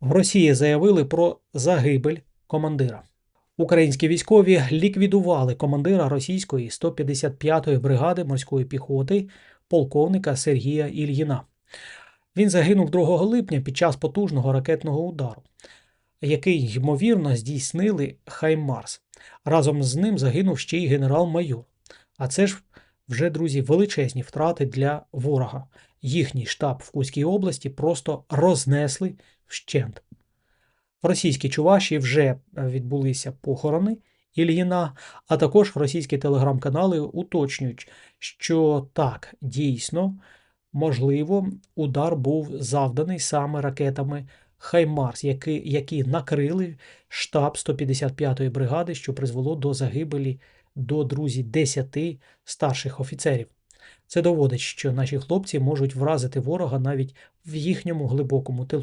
В Росії заявили про загибель командира. Українські військові ліквідували командира російської 155-ї бригади морської піхоти полковника Сергія Ільїна. Він загинув 2 липня під час потужного ракетного удару, який, ймовірно, здійснили Хаймарс. Разом з ним загинув ще й генерал-майор. А це ж вже, друзі, величезні втрати для ворога. Їхній штаб в Кузькій області просто рознесли вщент. В російській Чувашії вже відбулися похорони Ільїна, а також російські телеграм-канали уточнюють, що так, дійсно, можливо, удар був завданий саме ракетами Хаймарс, які, які накрили штаб 155-ї бригади, що призвело до загибелі до друзі 10 старших офіцерів. Це доводить, що наші хлопці можуть вразити ворога навіть в їхньому глибокому тилу.